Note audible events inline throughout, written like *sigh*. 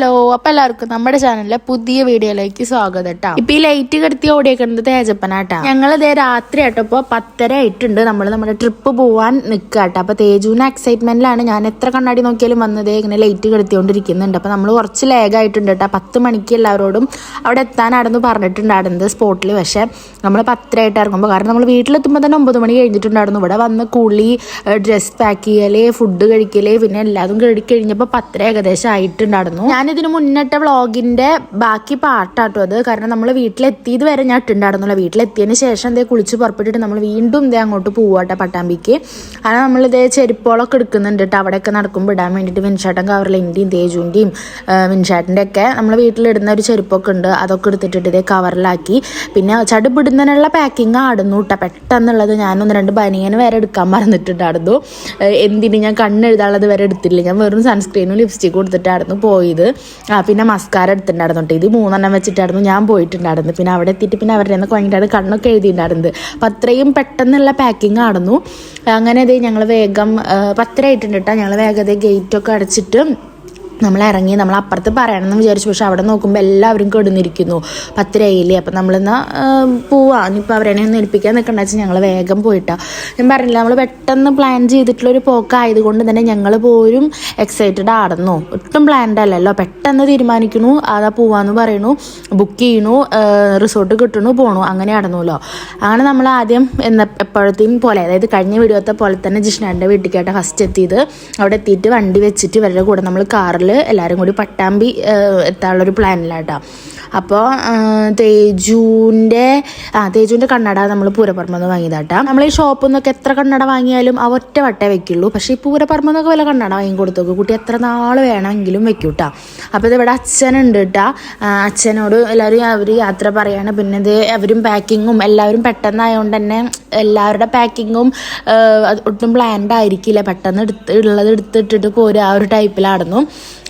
Hello അപ്പൊ എല്ലാവർക്കും നമ്മുടെ ചാനലിലെ പുതിയ വീഡിയോയിലേക്ക് സ്വാഗതം കേട്ടോ ഇപ്പൊ ഈ ലൈറ്റ് കെടുത്തി ഓടിയേക്കുന്നത് തേജപ്പനാട്ടാ ഞങ്ങൾ ഇതേ രാത്രി ഇപ്പൊ പത്തര ആയിട്ടുണ്ട്. നമ്മൾ നമ്മുടെ ട്രിപ്പ് പോവാൻ നിൽക്കാട്ടോ അപ്പൊ തേജുവിന് എക്സൈറ്റ്മെന്റിലാണ് ഞാൻ എത്ര കണ്ണാടി നോക്കിയാലും വന്നത് ഇങ്ങനെ ലൈറ്റ് കെടുത്തിക്കൊണ്ടിരിക്കുന്നുണ്ട് അപ്പൊ നമ്മൾ കുറച്ച് ലേഗ് ആയിട്ടുണ്ട് കേട്ടോ പത്ത് മണിക്ക് എല്ലാവരോടും അവിടെ എത്താനാണെന്ന് പറഞ്ഞിട്ടുണ്ടായിരുന്നത് സ്പോട്ടിൽ പക്ഷെ നമ്മൾ പത്തരയായിട്ട് ഇറങ്ങുമ്പോൾ കാരണം നമ്മൾ വീട്ടിലെത്തുമ്പോൾ തന്നെ ഒമ്പത് മണി കഴിഞ്ഞിട്ടുണ്ടായിരുന്നു. ഇവിടെ വന്ന് കുളി ഡ്രസ് പാക്ക് ചെയ്യൽ ഫുഡ് കഴിക്കൽ പിന്നെ എല്ലാതും കഴി കഴിഞ്ഞപ്പോൾ പത്തര ഏകദേശം ആയിട്ടുണ്ടായിരുന്നു. ഞാനിതിന് മുന്നിട്ട വ്ളോഗിന്റെ ബാക്കി പാട്ടാട്ടോ അത്. കാരണം നമ്മൾ വീട്ടിലെത്തിയത് വരെ ഞാൻ ഇട്ടുണ്ടായിരുന്നില്ല വീട്ടിലെത്തിയതിന് ശേഷം ഇതേ കുളിച്ച് പുറപ്പെട്ടിട്ട് നമ്മൾ വീണ്ടും ഇതേ അങ്ങോട്ട് പോവാട്ടെ പട്ടാമ്പിക്ക്. കാരണം നമ്മളിതേ ചെരുപ്പോളൊക്കെ എടുക്കുന്നുണ്ട് കേട്ടോ അവിടെയൊക്കെ നടക്കുമ്പോൾ ഇടാൻ വേണ്ടിയിട്ട് വിൻഷാട്ടൻ കവറിൽ എന്റെയും തേജുവിന്റെയും വിൻഷാട്ടിന്റെ ഒക്കെ നമ്മൾ വീട്ടിലിടുന്ന ഒരു ചെരുപ്പൊക്കെ ഉണ്ട്. അതൊക്കെ എടുത്തിട്ട് ഇതേ കവറിലാക്കി. പിന്നെ ചടുപിടുന്നതിനുള്ള പാക്കിങ് ആടുന്നു കേട്ടോ പെട്ടെന്നുള്ളത് ഞാനൊന്ന് രണ്ട് ബനിയന് വരെ എടുക്കാൻ മറന്നിട്ടുണ്ടായിരുന്നു. എന്തിന് ഞാൻ കണ്ണെഴുതാനുള്ളത് വരെ എടുത്തില്ല. ഞാൻ വെറും സൺസ്ക്രീനും ലിപ്സ്റ്റിക്കും കൊടുത്തിട്ടായിരുന്നു പോയത്. ആ പിന്നെ മസ്കാര എടുത്തിട്ടുണ്ടായിരുന്നു കേട്ടോ ഇത് മൂന്നെണ്ണം വെച്ചിട്ടായിരുന്നു ഞാൻ പോയിട്ടുണ്ടായിരുന്നു പിന്നെ അവിടെ എത്തിയിട്ട് പിന്നെ അവരുടെ ഭയങ്കരമായിട്ട് കണ്ണൊക്കെ എഴുതിയിട്ടുണ്ടായിരുന്നത്. അപ്പം അത്രയും പെട്ടെന്നുള്ള പാക്കിംഗ് ആടുന്നു അങ്ങനെ ഇത് ഞങ്ങൾ വേഗം പത്തരയായിട്ടുണ്ട് കേട്ടോ ഞങ്ങൾ വേഗം ഗേറ്റൊക്കെ അടച്ചിട്ട് നമ്മൾ ഇറങ്ങി നമ്മൾ അപ്പുറത്ത് പറയണമെന്ന് വിചാരിച്ചു. പക്ഷെ അവിടെ നോക്കുമ്പോൾ എല്ലാവരും കെടുന്നിരിക്കുന്നു. പത്തരയില്ലേ? അപ്പം നമ്മളിന്ന് പോവാ. ഇനിയിപ്പോൾ അവരെന്നെ ഒന്ന് ഏൽപ്പിക്കാൻ നിൽക്കണ്ട വെച്ചാൽ ഞങ്ങൾ വേഗം പോയിട്ടാണ് ഞാൻ പറഞ്ഞില്ല നമ്മൾ പെട്ടെന്ന് പ്ലാൻ ചെയ്തിട്ടുള്ളൊരു പോക്കായതുകൊണ്ട് തന്നെ ഞങ്ങൾ പോലും എക്സൈറ്റഡ് ആടുന്നു ഒട്ടും പ്ലാൻഡ് അല്ലല്ലോ. പെട്ടെന്ന് തീരുമാനിക്കണു അതാ പോവാന്ന് പറയണു ബുക്ക് ചെയ്യണു റിസോർട്ട് കിട്ടണു പോണു. അങ്ങനെ ആടുന്നുല്ലോ അങ്ങനെ നമ്മൾ ആദ്യം എന്ന എപ്പോഴത്തെയും പോലെ അതായത് കഴിഞ്ഞ വീഡിയോത്തെ പോലെ തന്നെ ജിഷ്ണാന്റെ വീട്ടിലേക്കായിട്ട് ഫസ്റ്റ് എത്തിയത്. അവിടെ എത്തിയിട്ട് വണ്ടി വെച്ചിട്ട് ഇവരുടെ കൂടെ നമ്മൾ കാറിൽ എല്ലാവരും കൂടി പട്ടാമ്പി എത്താനുള്ളൊരു പ്ലാനിലാട്ടോ. അപ്പോൾ തേജുവിന്റെ ആ തേജുവിന്റെ കണ്ണട നമ്മൾ പൂരപ്പറമ്പെന്ന് വാങ്ങിയതാട്ടാ. നമ്മൾ ഈ ഷോപ്പിൽ നിന്നൊക്കെ എത്ര കണ്ണട വാങ്ങിയാലും ആ ഒറ്റ വട്ടേ വെക്കുള്ളൂ. പക്ഷേ ഈ പൂരപ്പറമ്പെന്നൊക്കെ വല്ല കണ്ണട വാങ്ങി കൊടുത്തു കുട്ടി എത്ര നാൾ വേണമെങ്കിലും വെക്കൂട്ടാ. അപ്പോൾ ഇത് ഇവിടെ അച്ഛനുണ്ട് കേട്ടാ അച്ഛനോട് എല്ലാവരും അവർ യാത്ര പറയാണ്. പിന്നെ ഇത് അവരും പാക്കിങ്ങും എല്ലാവരും പെട്ടെന്നായതുകൊണ്ട് തന്നെ എല്ലാവരുടെ പാക്കിങ്ങും ഒട്ടും പ്ലാൻഡ് ആയിരിക്കില്ല. പെട്ടെന്ന് എടുത്ത് ഉള്ളത് എടുത്തിട്ടിട്ട് പോരുക ആ ഒരു ടൈപ്പിലായിരുന്നു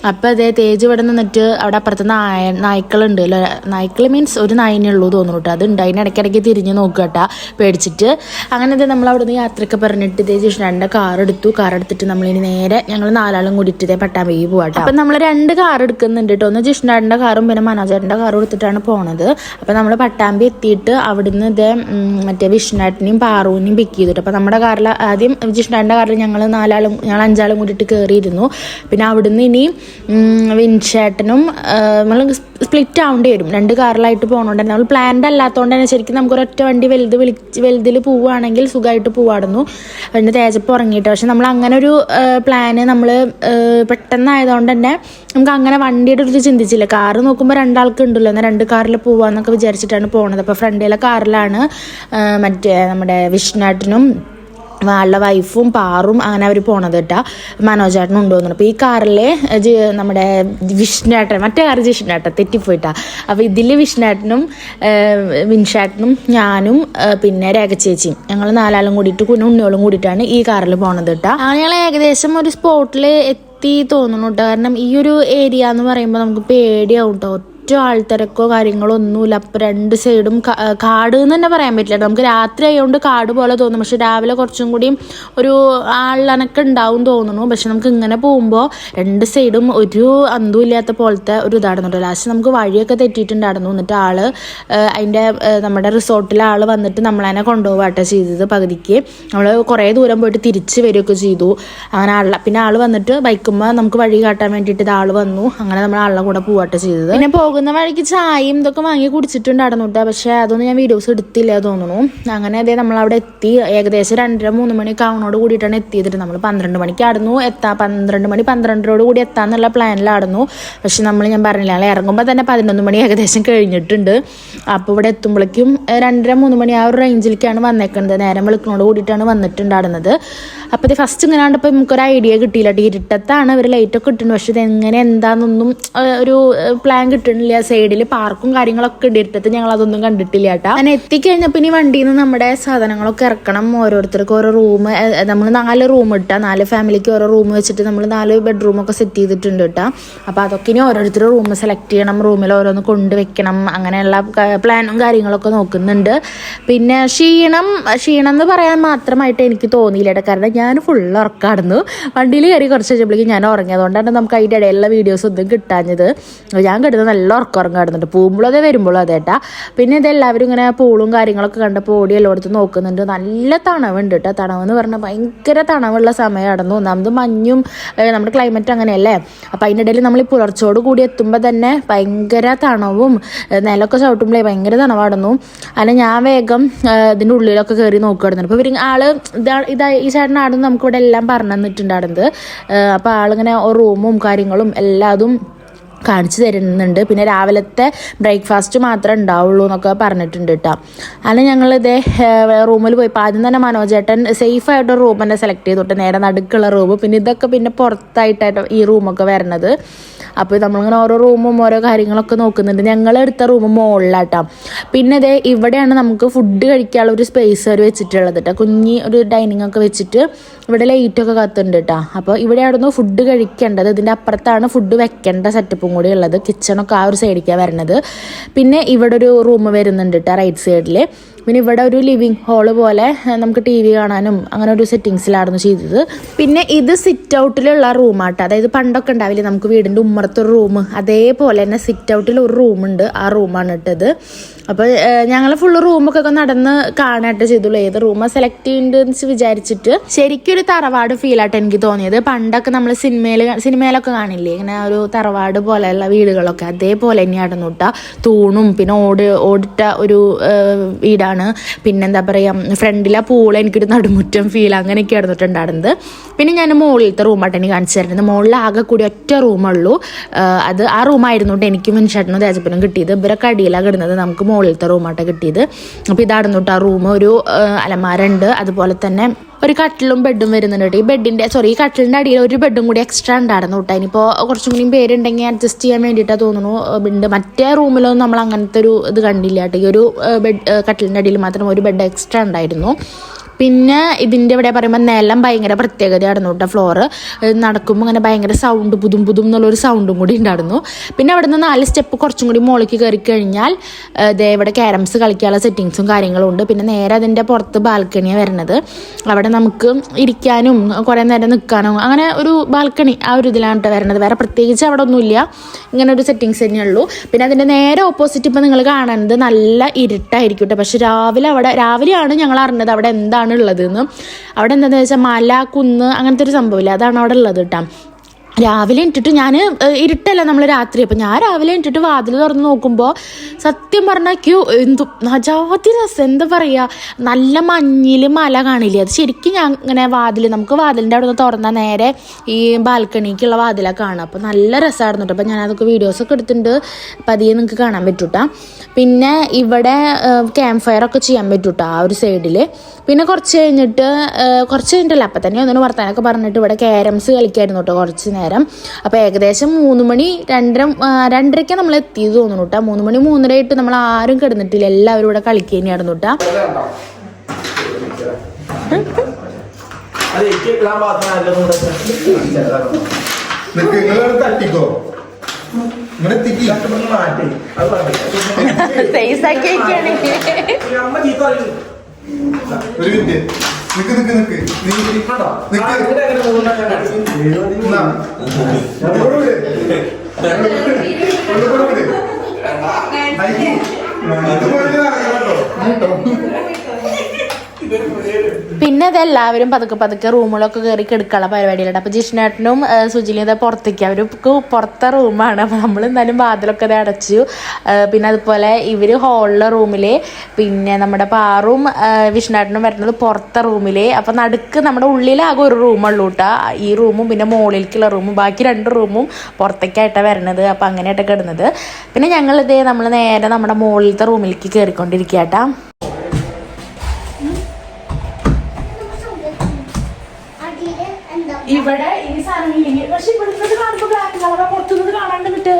അപ്പോൾ അതേ തേജ് ഇവിടെ നിന്നിട്ട് അവിടെ അപ്പുറത്ത് നായ നായ്ക്കളുണ്ട്. അല്ലേ നായ്ക്കൾ മീൻസ് ഒരു നായിനേ ഉള്ളൂ തോന്നുന്നു കേട്ടോ. അതുണ്ട് അതിന് ഇടയ്ക്കിടയ്ക്ക് തിരിഞ്ഞ് നോക്കുക കേട്ടോ. പേടിച്ചിട്ട്. അങ്ങനെ ഇത് നമ്മൾ അവിടെ നിന്ന് യാത്രയൊക്കെ പറഞ്ഞിട്ട് ഇതേ ജിഷ്ണന്റെ കാർ എടുത്തു. കാർ എടുത്തിട്ട് നമ്മളിനി നേരെ ഞങ്ങൾ നാലാളും കൂടിയിട്ട് ഇതേ പട്ടാമ്പേക്ക് പോവാട്ടോ അപ്പം നമ്മൾ രണ്ട് കാർ എടുക്കുന്നുണ്ട് കേട്ടോ. ഒന്ന് ജിഷ്ണാടിന്റെ കാറും പിന്നെ മനോജേട്ടന്റെ കാറും എടുത്തിട്ടാണ് പോണത്. അപ്പം നമ്മൾ പട്ടാമ്പി എത്തിയിട്ട് അവിടുന്ന് ഇതേ മറ്റേ വിഷ്ണാട്ടിനെയും പാറുവിനെയും പിക്ക് ചെയ്തിട്ട് അപ്പം നമ്മുടെ കാറിൽ ആദ്യം ജിഷ്ണാടിന്റെ കാറിൽ ഞങ്ങൾ നാലാളും ഞങ്ങൾ അഞ്ചാളും കൂടിയിട്ട് കയറിയിരുന്നു പിന്നെ അവിടുന്ന് ഇനി വിൻഷേട്ടനും നമ്മൾ സ്പ്ലിറ്റ് ആവേണ്ടി വരും. രണ്ട് കാറിലായിട്ട് തന്നെ. നമ്മൾ പ്ലാൻഡ് അല്ലാത്തതുകൊണ്ട് തന്നെ ശരിക്കും നമുക്ക് ഒരൊറ്റ വണ്ടി വലുത് വിളിച്ച് വലുതിൽ പോവുകയാണെങ്കിൽ സുഖമായിട്ട് പോവാടുന്നു. അതിന്റെ തേജപ്പ് ഉറങ്ങിയിട്ട്. പക്ഷെ നമ്മൾ അങ്ങനെ ഒരു പ്ലാന് നമ്മൾ പെട്ടെന്നായതുകൊണ്ട് തന്നെ നമുക്ക് അങ്ങനെ വണ്ടിയുടെ ഒരു ചിന്തിച്ചില്ല. കാറ് നോക്കുമ്പോൾ രണ്ടാൾക്ക് ഉണ്ടല്ലോ. എന്നാൽ രണ്ട് കാറിൽ പോവാന്നൊക്കെ വിചാരിച്ചിട്ടാണ് പോണത്. അപ്പോൾ ഫ്രണ്ടിലെ കാറിലാണ് മറ്റേ നമ്മുടെ വിഷ്ണുവേട്ടനും ആളുടെ വൈഫും പാറും അങ്ങനെ അവർ പോണത് കേട്ടാ. മനോജേട്ടനും ഉണ്ടോന്നു അപ്പോൾ ഈ കാറിലെ നമ്മുടെ വിഷ്ണുവേട്ടൻ മറ്റേ കാർ ജിഷ്ണുവേട്ടൻ തെറ്റിപ്പോയിട്ടാ. അപ്പോൾ ഇതിൽ വിഷ്ണേട്ടനും വിൻഷേട്ടനും ഞാനും പിന്നെ രേഖ ചേച്ചിയും ഞങ്ങൾ നാലാളും കൂടിയിട്ട് കുഞ്ഞു ഉണ്ണിയോളും കൂടിയിട്ടാണ് ഈ കാറിൽ പോണത് കേട്ടാ. ഞങ്ങൾ ഏകദേശം ഒരു സ്പോട്ടിൽ എത്തി തോന്നുന്നു കേട്ടോ. കാരണം ഈ ഒരു ഏരിയ എന്ന് പറയുമ്പോൾ നമുക്ക് പേടിയാവും കേട്ടോ. ഒറ്റ ആൾത്തിരക്കോ കാര്യങ്ങളോ ഒന്നുമില്ല. അപ്പം രണ്ട് സൈഡും കാട് എന്ന് തന്നെ പറയാൻ പറ്റില്ല. നമുക്ക് രാത്രി ആയതുകൊണ്ട് കാട് പോലെ തോന്നും. പക്ഷെ രാവിലെ കുറച്ചും കൂടി ഒരു ആളനക്ക് ഉണ്ടാവും തോന്നുന്നു. പക്ഷെ നമുക്ക് ഇങ്ങനെ പോകുമ്പോൾ രണ്ട് സൈഡും ഒരു അന്തും ഇല്ലാത്ത പോലത്തെ ഒരു ഇതായിരുന്നുണ്ട് ലാസ്റ്റ് നമുക്ക് വഴിയൊക്കെ തെറ്റിയിട്ടുണ്ടായിരുന്നു. എന്നിട്ട് ആൾ അതിന്റെ നമ്മുടെ റിസോർട്ടിലെ ആൾ വന്നിട്ട് നമ്മളതിനെ കൊണ്ടുപോകട്ടെ ചെയ്തത് പകുതിക്ക്. നമ്മൾ കുറേ ദൂരം പോയിട്ട് തിരിച്ച് വരികയൊക്കെ ചെയ്തു. അങ്ങനെ ആളെ പിന്നെ ആൾ വന്നിട്ട് ബൈക്കുമ്പോൾ നമുക്ക് വഴി കാട്ടാൻ വേണ്ടിയിട്ട് ഇത് ആൾ വന്നു. അങ്ങനെ നമ്മൾ ആളുടെ കൂടെ പോവാട്ടെ ചെയ്തത്. പിന്നെ പോകുന്ന വഴിക്ക് ചായയും ഇതൊക്കെ വാങ്ങി കുടിച്ചിട്ടുണ്ടായിരുന്നു കേട്ടോ. പക്ഷേ അതൊന്നും ഞാൻ വീഡിയോസ് എടുത്തില്ല തോന്നുന്നു. അങ്ങനെ അതേ നമ്മൾ അവിടെ എത്തി. ഏകദേശം രണ്ടര മൂന്ന് മണിയൊക്കെ ആവണോട് കൂടിയിട്ടാണ് എത്തിയത്. നമ്മൾ പന്ത്രണ്ട് മണിക്ക് ആടുന്നു. എത്താ പന്ത്രണ്ട് മണി പന്ത്രണ്ടരോട് കൂടി എത്താന്നുള്ള പ്ലാനിലാടുന്നു പക്ഷെ നമ്മൾ ഞാൻ പറഞ്ഞില്ല ഞങ്ങൾ ഇറങ്ങുമ്പോൾ തന്നെ പതിനൊന്ന് മണി ഏകദേശം കഴിഞ്ഞിട്ടുണ്ട്. അപ്പോൾ ഇവിടെ എത്തുമ്പോഴേക്കും രണ്ടര മൂന്ന് മണി ആ ഒരു റേഞ്ചിലേക്കാണ് വന്നേക്കുന്നത്. നേരം വിളിക്കുന്നതോട് കൂടിയിട്ടാണ് വന്നിട്ടുണ്ടായിരുന്നത്. അപ്പോൾ ഇത് ഫസ്റ്റ് ഇങ്ങനെ കണ്ടപ്പോൾ നമുക്കൊരു ഐഡിയ കിട്ടിയില്ല. കേട്ടോ. ഇരുട്ടത്താണ് ഇവർ ലൈറ്റൊക്കെ കിട്ടുന്നത് പക്ഷെ ഇത് എങ്ങനെ എന്താണെന്നൊന്നും ഒരു പ്ലാൻ കിട്ടുന്നുണ്ടായിരുന്നില്ല കാണുന്നില്ല സൈഡിൽ പാർക്കും കാര്യങ്ങളൊക്കെ ഉണ്ട് ഞങ്ങൾ അതൊന്നും കണ്ടിട്ടില്ല കേട്ടോ. അങ്ങനെ എത്തിക്കഴിഞ്ഞപ്പോൾ ഇനി വണ്ടിയിൽ നിന്ന് നമ്മുടെ സാധനങ്ങളൊക്കെ ഇറക്കണം. ഓരോരുത്തർക്ക് ഓരോ റൂം നമ്മൾ നാല് റൂം ഇട്ടാ. നാല് ഫാമിലിക്ക് ഓരോ റൂം വെച്ചിട്ട് നമ്മൾ നാല് ബെഡ്റൂമൊക്കെ സെറ്റ് ചെയ്തിട്ടുണ്ട് കേട്ടോ. അപ്പോൾ അതൊക്കെ ഇനി ഓരോരുത്തർ റൂം സെലക്ട് ചെയ്യണം. റൂമിൽ ഓരോന്ന് കൊണ്ടുവെക്കണം അങ്ങനെയുള്ള പ്ലാനും കാര്യങ്ങളൊക്കെ നോക്കുന്നുണ്ട്. പിന്നെ ക്ഷീണം ക്ഷീണം എന്ന് പറയാൻ മാത്രമായിട്ട് എനിക്ക് തോന്നിയില്ല കേട്ടോ. കാരണം ഞാൻ ഫുൾ ഉറക്കാടുന്നു വണ്ടിയിൽ കയറി കുറച്ച് കഴിഞ്ഞപ്പോഴേക്കും ഞാൻ ഉറങ്ങിയതുകൊണ്ടാണ് നമുക്ക് അതിന്റെ ഇടയിലുള്ള വീഡിയോസ് ഒന്നും കിട്ടാഞ്ഞത്. ഞാൻ കിടന്ന് നല്ല ഉറക്കം ഉറങ്ങാടുന്നുണ്ട് പോകുമ്പോഴും വരുമ്പോഴും അതേട്ടാ പിന്നെ ഇതെല്ലാവരും ഇങ്ങനെ പൂളും കാര്യങ്ങളൊക്കെ കണ്ടപ്പോൾ ഓടി എല്ലായിടത്തും നോക്കുന്നുണ്ട്. നല്ല തണവുണ്ട് കേട്ടോ തണവെന്ന് പറഞ്ഞാൽ ഭയങ്കര തണവുള്ള സമയമായിരുന്നു ഒന്നാമത് മഞ്ഞും നമ്മുടെ ക്ലൈമറ്റ് അങ്ങനെയല്ലേ? അപ്പം അതിന്റെ ഇടയിൽ നമ്മൾ ഈ പുലർച്ചോട് കൂടി എത്തുമ്പോൾ തന്നെ ഭയങ്കര തണവും നിലൊക്കെ ചവിട്ടുമ്പോഴേ ഭയങ്കര തണവാടുന്നു. അല്ല ഞാൻ വേഗം ഇതിന്റെ ഉള്ളിലൊക്കെ കയറി നോക്കുകയായിരുന്നു അപ്പോൾ ഇവർ ആൾ ഇതാ ഇതാ ഈ ചേട്ടനാണെന്ന് നമുക്ക് ഇവിടെ എല്ലാം പറഞ്ഞു തന്നിട്ടുണ്ടായിരുന്നത് അപ്പോൾ ആളിങ്ങനെ റൂമും കാര്യങ്ങളും എല്ലാതും കാണിച്ചു തരുന്നുണ്ട്. പിന്നെ രാവിലത്തെ ബ്രേക്ക്ഫാസ്റ്റ് മാത്രമേ ഉണ്ടാവുള്ളൂ എന്നൊക്കെ പറഞ്ഞിട്ടുണ്ട് കേട്ടോ. അങ്ങനെ ഞങ്ങൾ റൂമിൽ പോയി. ഇപ്പോൾ ആദ്യം തന്നെ മനോജേട്ടൻ സേഫ് ആയിട്ട് റൂം തന്നെ സെലക്ട് ചെയ്തോട്ടെ നേരെ നടുക്കുള്ള റൂം പിന്നെ ഇതൊക്കെ പിന്നെ പുറത്തായിട്ടായിട്ട് ഈ റൂമൊക്കെ വരണത്. അപ്പോൾ നമ്മളിങ്ങനെ ഓരോ റൂമും ഓരോ കാര്യങ്ങളൊക്കെ നോക്കുന്നുണ്ട്. ഞങ്ങൾ എടുത്ത റൂം മുകളിലാട്ടോ പിന്നെ ഇതേ ഇവിടെയാണ് നമുക്ക് ഫുഡ് കഴിക്കാനുള്ള ഒരു സ്പേസ് അവർ വെച്ചിട്ടുള്ളത് കേട്ടോ കുഞ്ഞി ഒരു ഡൈനിങ് ഒക്കെ വെച്ചിട്ട് ഇവിടെ ലൈറ്റൊക്കെ കത്തുണ്ട് കേട്ടോ അപ്പോൾ ഇവിടെ ആയിരുന്നു ഫുഡ് കഴിക്കേണ്ടത് ഇതിന്റെ അപ്പുറത്താണ് ഫുഡ് വെക്കേണ്ട സെറ്റപ്പും കൂടി ഉള്ളത്. കിച്ചണൊക്കെ ആ ഒരു സൈഡിലേക്കാണ് വരണത്. പിന്നെ ഇവിടെ ഒരു റൂം വരുന്നുണ്ട് കേട്ടോ റൈറ്റ് സൈഡിൽ പിന്നെ ഇവിടെ ഒരു ലിവിങ് ഹാൾ പോലെ നമുക്ക് ടി വി കാണാനും അങ്ങനെ ഒരു സെറ്റിങ്സിലായിരുന്നു ചെയ്തത്. പിന്നെ ഇത് സിറ്റ് ഔട്ടിലുള്ള റൂമാട്ടോ അതായത് പണ്ടൊക്കെ ഉണ്ടാവില്ലേ നമുക്ക് വീടിന്റെ ഉമ്മറത്തൊരു റൂം അതേപോലെ തന്നെ സിറ്റ് ഔട്ടിൽ ഒരു റൂമുണ്ട് ആ റൂമാണ് ഇട്ടത്. അപ്പോൾ ഞങ്ങൾ ഫുള്ള് റൂമൊക്കെ നടന്ന് കാണാട്ട് ചെയ്തുള്ളൂ. ഏത് റൂമ സെലക്ട് ചെയ്യുന്നുണ്ട് വിചാരിച്ചിട്ട് ശരിക്കും ഒരു തറവാട് ഫീലായിട്ട് എനിക്ക് തോന്നിയത്. പണ്ടൊക്കെ നമ്മൾ സിനിമയിൽ സിനിമയിലൊക്കെ കാണില്ലേ? ഇങ്ങനെ ഒരു തറവാട് പോലെയുള്ള വീടുകളൊക്കെ അതേപോലെ തന്നെ കേട്ടോ തൂണും പിന്നെ ഓട് ഓടിട്ട ഒരു വീടാണ്. പിന്നെന്താ പറയുക ഫ്രണ്ടിലെ പൂൾ എനിക്കൊരു നടുമുറ്റം ഫീൽ അങ്ങനെയൊക്കെ ആയിരുന്നിട്ടുണ്ടായിരുന്നത് പിന്നെ ഞാൻ മുകളിലത്തെ റൂമായിട്ട് എനിക്ക് കാണിച്ചു തരുന്നത്. മുകളിൽ ആകെ കൂടി ഒറ്റ റൂമുള്ളൂ അത് ആ റൂമായിരുന്നു എനിക്കും മനുഷ്യട്ടനും തേജപ്പനും കിട്ടിയത്. ഇവരൊക്കെ അടിയിലാണ് കിടന്നത്. നമുക്ക് മുകളിലത്തെ റൂമായിട്ട് കിട്ടിയത്. അപ്പോൾ ഇതാണ് തൊട്ട് ആ റൂം. ഒരു അലമാര ഉണ്ട് അതുപോലെ തന്നെ ഒരു കട്ടിലും ബെഡും വരുന്നുണ്ട് ഈ ബെഡിന്റെ സോറി ഈ കട്ടിലിന്റെ അടിയിൽ ഒരു ബെഡും കൂടി എക്സ്ട്രാ ഉണ്ടായിരുന്നു കേട്ടോ ഇനിയിപ്പോൾ കുറച്ചും കൂടി പേരുണ്ടെങ്കിൽ അഡ്ജസ്റ്റ് ചെയ്യാൻ വേണ്ടിയിട്ടാണ് തോന്നുന്നു. ഉണ്ട്. മറ്റേ റൂമിലൊന്നും നമ്മൾ അങ്ങനത്തെ ഒരു ഇത് കണ്ടില്ല കേട്ടോ ഈ ഒരു ബെഡ് കട്ടിലിന്റെ അടിയിൽ മാത്രം ഒരു ബെഡ് എക്സ്ട്രാ ഉണ്ടായിരുന്നു. പിന്നെ ഇതിന്റെ ഇവിടെ പറയുമ്പോൾ നിലം ഭയങ്കര പ്രത്യേകതയായിരുന്നു കേട്ടോ ഫ്ലോറ് നടക്കുമ്പോൾ ഇങ്ങനെ ഭയങ്കര സൗണ്ട് പുതും പുതും എന്നുള്ളൊരു സൗണ്ടും കൂടി ഉണ്ടായിരുന്നു പിന്നെ അവിടെ നിന്ന് നാല് സ്റ്റെപ്പ് കുറച്ചും കൂടി മുകളിലേക്ക് കയറി കഴിഞ്ഞാൽ ഇതേ ഇവിടെ ക്യാരംസ് കളിക്കാനുള്ള സെറ്റിങ്സും കാര്യങ്ങളും ഉണ്ട്. പിന്നെ നേരെ അതിന്റെ പുറത്ത് ബാൽക്കണിയാണ് വരുന്നത് അവിടെ നമുക്ക് ഇരിക്കാനും കുറേ നേരം നിൽക്കാനും അങ്ങനെ ഒരു ബാൽക്കണി ആ ഒരു ഇതിലാണ് കേട്ടോ വരുന്നത് വേറെ പ്രത്യേകിച്ച് അവിടെ ഒന്നുമില്ല ഇങ്ങനെ ഒരു സെറ്റിങ്സ് തന്നെയുള്ളൂ പിന്നെ അതിന്റെ നേരെ ഓപ്പോസിറ്റ് ഇപ്പോൾ നിങ്ങൾ കാണുന്നത് നല്ല ഇരുട്ടായിരിക്കും കേട്ടോ പക്ഷേ രാവിലെ അവിടെ രാവിലെയാണ് ഞങ്ങൾ അറിഞ്ഞത് അവിടെ എന്താണ് ഉള്ളത് അവിടെ എന്താണെന്ന് വെച്ചാൽ മല കുന്ന് അങ്ങനത്തെ ഒരു സംഭവമില്ല. അതാണ് അവിടെ ഉള്ളത് കേട്ടോ രാവിലെ ഇട്ടിട്ട് ഞാൻ ഇരുട്ടല്ല നമ്മൾ രാത്രി. അപ്പം ഞാൻ രാവിലെ ഇട്ടിട്ട് വാതിൽ തുറന്ന് നോക്കുമ്പോൾ സത്യം പറഞ്ഞാൽ ക്യൂ എന്തു നജാതി രസം. എന്താ പറയുക നല്ല മഞ്ഞിൽ മല കാണില്ലേ? അത് ശരിക്കും ഞാൻ ഇങ്ങനെ വാതിൽ നമുക്ക് വാതിലിന്റെ അവിടെ നിന്ന് തുറന്നാൽ നേരെ ഈ ബാൽക്കണിക്കുള്ള വാതിലൊക്കെ കാണാം. അപ്പോൾ നല്ല രസമായിരുന്നു കേട്ടോ അപ്പോൾ ഞാൻ അതൊക്കെ വീഡിയോസൊക്കെ എടുത്തിട്ടുണ്ട്. പതിയെ നിങ്ങൾക്ക് കാണാൻ പറ്റൂട്ടാ. പിന്നെ ഇവിടെ ക്യാമ്പ് ഫയർ ഒക്കെ ചെയ്യാൻ പറ്റൂട്ടാ ആ ഒരു സൈഡിൽ പിന്നെ കുറച്ച് കഴിഞ്ഞിട്ട് കുറച്ച് കഴിഞ്ഞിട്ടല്ല അപ്പം തന്നെ ഒന്നിനും വർത്താനൊക്കെ പറഞ്ഞിട്ട് ഇവിടെ ക്യാരംസ് കളിക്കായിരുന്നു കേട്ടോ കുറച്ച് നേരം. അപ്പോൾ ഏകദേശം മൂന്ന് മണി രണ്ടര രണ്ടരയ്ക്ക് നമ്മൾ എത്തിയത് തോന്നുന്നു കേട്ടോ മൂന്ന് മണി മൂന്നര ആയിട്ട് നമ്മൾ ആരും കിടന്നിട്ടില്ല. എല്ലാവരും ഇവിടെ കളിക്കുക തന്നെയായിരുന്നു കേട്ടോ തട്ടിക്കോ? ഒരു മിനിറ്റ്. നിക്ക് നിക്ക് നിക്ക്. നീ ഇരിക്കണ്ടോ? നിക്ക്. പിന്നെ ഇതെല്ലാവരും പതുക്കെ പതുക്കെ റൂമുകളൊക്കെ കയറി കിടക്കാനുള്ള പരിപാടിയിലുണ്ട് അപ്പോൾ ജിഷ്ണേട്ടനും സുജിലും ഇതാ പുറത്തേക്ക്. അവർക്ക് പുറത്തെ റൂമാണ്. അപ്പോൾ നമ്മൾ എന്തായാലും വാതിലൊക്കെ ഇത് അടച്ചു. പിന്നെ അതുപോലെ ഇവർ ഹോളിലെ റൂമിൽ പിന്നെ നമ്മുടെ പാറും വിഷ്ണേട്ടനും വരുന്നത് പുറത്തെ റൂമിൽ അപ്പോൾ നടുക്ക് നമ്മുടെ ഉള്ളിലാകെ ഒരു റൂമുള്ളൂ കേട്ടോ ഈ റൂമും പിന്നെ മുകളിലേക്കുള്ള റൂമും. ബാക്കി രണ്ട് റൂമും പുറത്തേക്കായിട്ടാണ് വരണത്. അപ്പോൾ അങ്ങനെയായിട്ടൊക്കെ ഇടുന്നത് പിന്നെ ഞങ്ങളിതേ നമ്മൾ നേരെ നമ്മുടെ മുകളിലത്തെ റൂമിലേക്ക് കയറിക്കൊണ്ടിരിക്കുക കേട്ടോ ഇവിടെ ഈ സാധനങ്ങളില്ലെങ്കിൽ പക്ഷെ ഇവിടുന്ന് കാണുമ്പോൾ ബ്ലാക്ക് കളറാ പുറത്തുനിന്ന് കാണാണ്ട് എന്നിട്ട്